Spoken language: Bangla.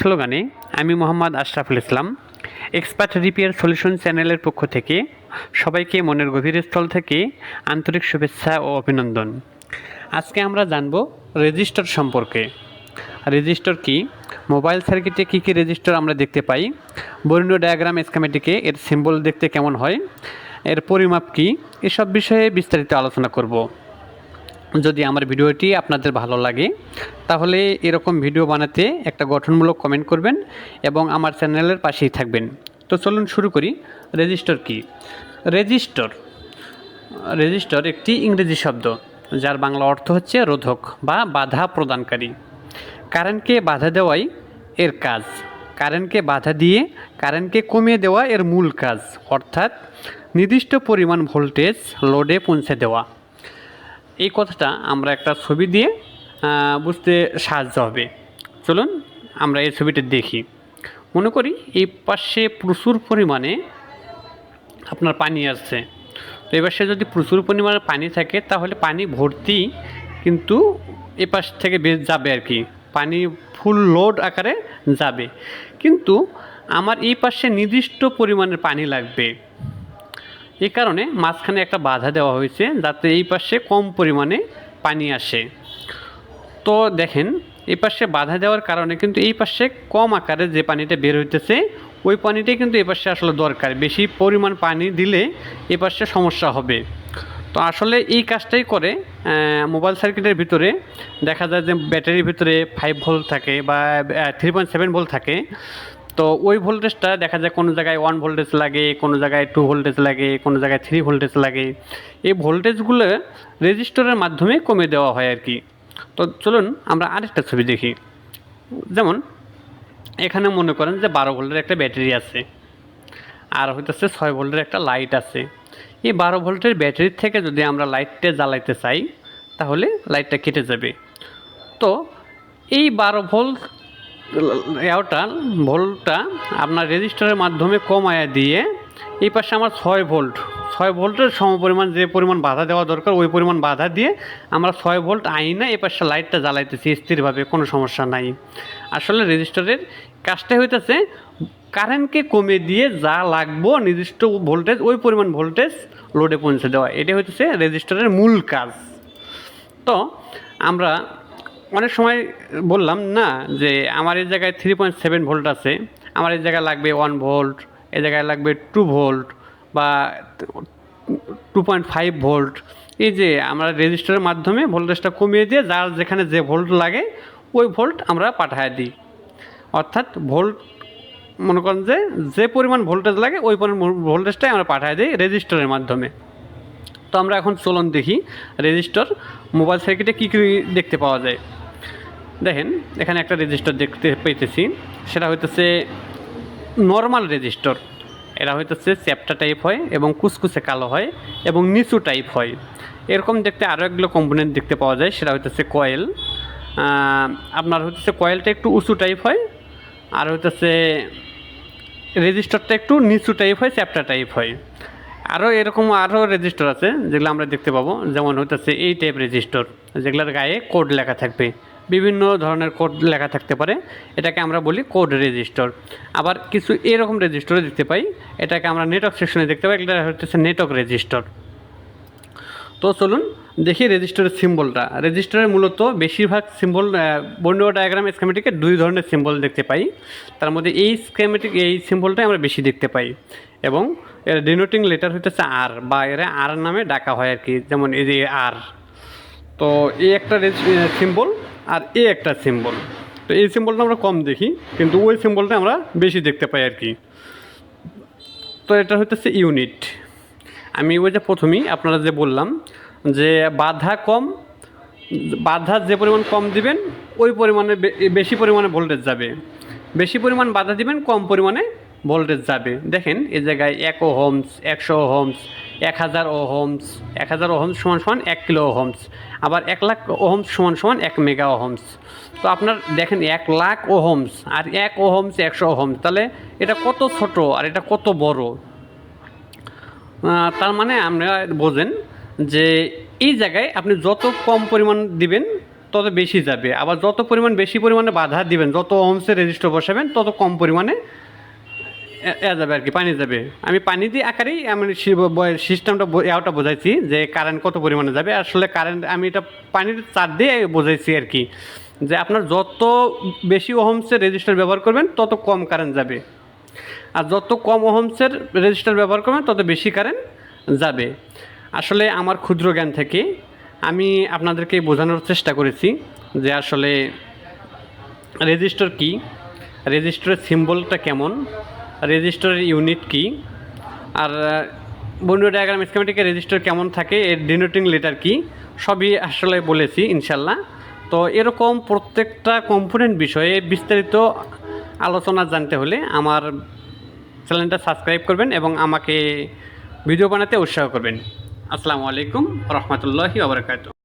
স্লোগানে আমি Mohammad Ashraful Islam, expert repair solution চ্যানেলের পক্ষ থেকে সবাইকে মনের গভীর স্থল থেকে আন্তরিক শুভেচ্ছা ও অভিনন্দন। আজকে আমরা জানব রেজিস্টার সম্পর্কে। রেজিস্টার কি? মোবাইল সার্কিটে কী কী রেজিস্টার আমরা দেখতে পাই? বর্ণীয় ডায়াগ্রাম স্ক্যামেটিকে এর সিম্বল দেখতে কেমন হয়? এর পরিমাপ কি? এসব বিষয়ে বিস্তারিত আলোচনা করব। যদি আমার ভিডিওটি আপনাদের ভালো লাগে, তাহলে এরকম ভিডিও বানাতে একটা গঠনমূলক কমেন্ট করবেন এবং আমার চ্যানেলের পাশেই থাকবেন। তো চলুন শুরু করি। রেজিস্টার কি? রেজিস্টার রেজিস্টার একটি ইংরেজি শব্দ, যার বাংলা অর্থ হচ্ছে রোধক বা বাধা প্রদানকারী। কারেন্টকে বাধা দেওয়াই এর কাজ। কারেন্টকে বাধা দিয়ে কারেন্টকে কমিয়ে দেওয়া এর মূল কাজ, অর্থাৎ নির্দিষ্ট পরিমাণ ভোল্টেজ লোডে পৌঁছে দেওয়া। এই কথাটা আমরা একটা ছবি দিয়ে বুঝতে সাহায্য হবে। চলুন আমরা এই ছবিটা দেখি। মনে করি এই পাশে প্রচুর পরিমাণে আপনার পানি আসছে তো এবার সে যদি প্রচুর পরিমাণে পানি থাকে, তাহলে পানি ভর্তি কিন্তু এ পাশ থেকে বেশ যাবে আর কি। পানি ফুল লোড আকারে যাবে। কিন্তু আমার এই পাশে নির্দিষ্ট পরিমাণের পানি লাগবে। এই কারণে মাঝখানে একটা বাধা দেওয়া হয়েছে যাতে এই পাশে কম পরিমাণে পানি আসে। তো দেখেন এই পাশে বাধা দেওয়ার কারণে কিন্তু এই পাশে কম আকারে যে পানিটা বের হইতেছে, ওই পানিটাই কিন্তু এই পাশে আসলে দরকার। বেশি পরিমাণ পানি দিলে এই পাশে সমস্যা হবে। তো আসলে এই কাজটাই করে মোবাইল সার্কিটের ভিতরে দেখা যায় যে ব্যাটারির ভিতরে ফাইভ ভোল্ট থাকে বা থ্রি পয়েন্ট সেভেন ভোল্ট থাকে। তো ওই ভোল্টেজটা দেখা যায় কোনো জায়গায় ওয়ান ভোল্টেজ লাগে, কোনো জায়গায় টু ভোল্টেজ লাগে, কোনো জায়গায় থ্রি ভোল্টেজ লাগে। এই ভোল্টেজগুলো রেজিস্টরের মাধ্যমে কমে দেওয়া হয় আর কি। তো চলুন আমরা আরেকটা ছবি দেখি। যেমন, এখানে মনে করেন যে বারো ভোল্টের একটা ব্যাটারি আছে, আর হইতেছে ছয় ভোল্টের একটা লাইট আছে। এই বারো ভোল্টের ব্যাটারির থেকে যদি আমরা লাইটটা জ্বালাইতে চাই, তাহলে লাইটটা কেটে যাবে। তো এই বারো ভোল্ট এওটা ভোল্টটা আপনার রেজিস্টারের মাধ্যমে কমায়া দিয়ে এই পাশে আমার ছয় ভোল্ট, ছয় ভোল্টের সমপরিমাণ যে পরিমাণ বাধা দেওয়া দরকার, ওই পরিমাণ বাধা দিয়ে আমরা ছয় ভোল্ট আইনা এই পাশে লাইটটা জ্বালাইতেছি, স্থিরভাবে কোনো সমস্যা নাই। আসলে রেজিস্টারের কাজটা হইতেছে কারেন্টকে কমে দিয়ে যা লাগবো নির্দিষ্ট ভোল্টেজ, ওই পরিমাণ ভোল্টেজ লোডে পৌঁছে দেওয়া এটা হইতেছে রেজিস্টারের মূল কাজ। তো আমরা অনেক সময় বললাম না যে আমার এই জায়গায় থ্রি পয়েন্ট সেভেন ভোল্ট আছে, আমার এই জায়গায় লাগবে ওয়ান ভোল্ট এই জায়গায় লাগবে টু ভোল্ট বা টু পয়েন্ট ফাইভ ভোল্ট এই যে আমরা রেজিস্টারের মাধ্যমে ভোল্টেজটা কমিয়ে দিয়ে যার যেখানে যে ভোল্ট লাগে, ওই ভোল্ট আমরা পাঠায় দিই। অর্থাৎ ভোল্ট মনে করেন যে যে পরিমাণ ভোল্টেজ লাগে, ওই পরিমাণ ভোল্টেজটাই আমরা পাঠায় দিই রেজিস্টারের মাধ্যমে। তো আমরা এখন চলন দেখি রেজিস্টার মোবাইল সার্কিটে কী কী দেখতে পাওয়া যায়। দেখেন, এখানে একটা রেজিস্টার দেখতে পেতেছি। সেটা হইতেছে নর্মাল রেজিস্টার এরা হইতেছে চ্যাপটা টাইপ হয় এবং কুচকুচে কালো হয় এবং নিচু টাইপ হয়। এরকম দেখতে আরও একগুলো কম্পোনেন্ট দেখতে পাওয়া যায়, সেটা হইতেছে কয়েল আপনার হইতেছে কয়েলটা একটু উঁচু টাইপ হয়, আর হইতেছে রেজিস্টারটা একটু নিচু টাইপ হয়, চ্যাপটা টাইপ হয়। আরও এরকম আরও রেজিস্টার আছে যেগুলো আমরা দেখতে পাবো। যেমন হইতেছে এই টাইপ রেজিস্টার যেগুলোর গায়ে কোড লেখা থাকবে। বিভিন্ন ধরনের কোড লেখা থাকতে পারে। এটাকে আমরা বলি কোড রেজিস্টর আবার কিছু এরকম রেজিস্টারও দেখতে পাই। এটাকে আমরা নেটওয়ার্ক সেকশনে দেখতে পাই। এটা হচ্ছে নেটওয়ার্ক রেজিস্টর তো চলুন দেখি রেজিস্টারের সিম্বলটা রেজিস্টারের মূলত বেশিরভাগ সিম্বল বর্ণীয় ডায়াগ্রাম স্কেমেটিকে দুই ধরনের সিম্বল দেখতে পাই। তার মধ্যে এই স্কেমেটিক এই সিম্বলটাই আমরা বেশি দেখতে পাই। এবং এর ডিনোটিং লেটার হইতেছে আর বা এরা আর নামে ডাকা হয় আর কি যেমন এই যে আর তো এই একটা সিম্বল আর এ একটা সিম্বল তো এই সিম্বলটা আমরা কম দেখি, কিন্তু ওই সিম্বলটা আমরা বেশি দেখতে পাই আর কি। তো এটা হচ্ছে ইউনিট আমি ওই যে প্রথমেই আপনারা যে বললাম যে বাধা কম, বাধা যে পরিমাণ কম দিবেন, ওই পরিমাণে বেশি পরিমাণে ভোল্টেজ যাবে। বেশি পরিমাণ বাধা দিবেন, কম পরিমাণে ভোল্টেজ যাবে। দেখেন এই জায়গায় এক হোমস একশো হোমস এক হাজার ও হোমস এক হাজার ওহমস সমান সমান এক কিলো হোমস আবার এক লাখ ওহমস সমান সমান এক মেগা হোমস তো আপনার দেখেন, এক লাখ ওহমস আর এক ওহমস একশো ওহমস, তাহলে এটা কত ছোট আর এটা কত বড়? তার মানে আমরা বোঝেন যে এই জায়গায় আপনি যত কম পরিমাণ দিবেন, তত বেশি যাবে। আবার যত পরিমাণ বেশি পরিমাণে বাধা দিবেন, যত ওহমসের রেজিস্টার বসাবেন, তত কম পরিমাণে এ- যাবে আর কি, পানি যাবে। আমি পানি দিয়ে আকারেই আমি সিস্টেমটা ইয়াটা বোঝাইছি যে কারেন্ট কত পরিমাণে যাবে। আসলে কারেন্ট আমি এটা পানির চার দিয়ে বোঝাইছি আর কি, যে আপনার যত বেশি ওহমসের রেজিস্টার ব্যবহার করবেন, তত কম কারেন্ট যাবে। আর যত কম ওহমসের রেজিস্টার ব্যবহার করবেন, তত বেশি কারেন্ট যাবে। আসলে আমার ক্ষুদ্র জ্ঞান থেকে আমি আপনাদেরকে বোঝানোর চেষ্টা করেছি যে আসলে রেজিস্টার কি রেজিস্টারের সিম্বলটা কেমন রেজিস্টারের ইউনিট কি? আর, বন্ধু ডায়াগ্রাম স্কিমেটিকের রেজিস্টার কেমন থাকে? এর ডিনোটিং লেটার কি? সবই আসলে বলেছি, ইনশাল্লাহ। তো এরকম প্রত্যেকটা কম্পোনেন্ট বিষয়ে বিস্তারিত আলোচনা জানতে হলে আমার চ্যানেলটা সাবস্ক্রাইব করবেন এবং আমাকে ভিডিও বানাতে উৎসাহ করবেন। আসসালামু আলাইকুম, রহমতুল্লাহি ওবরাকাতু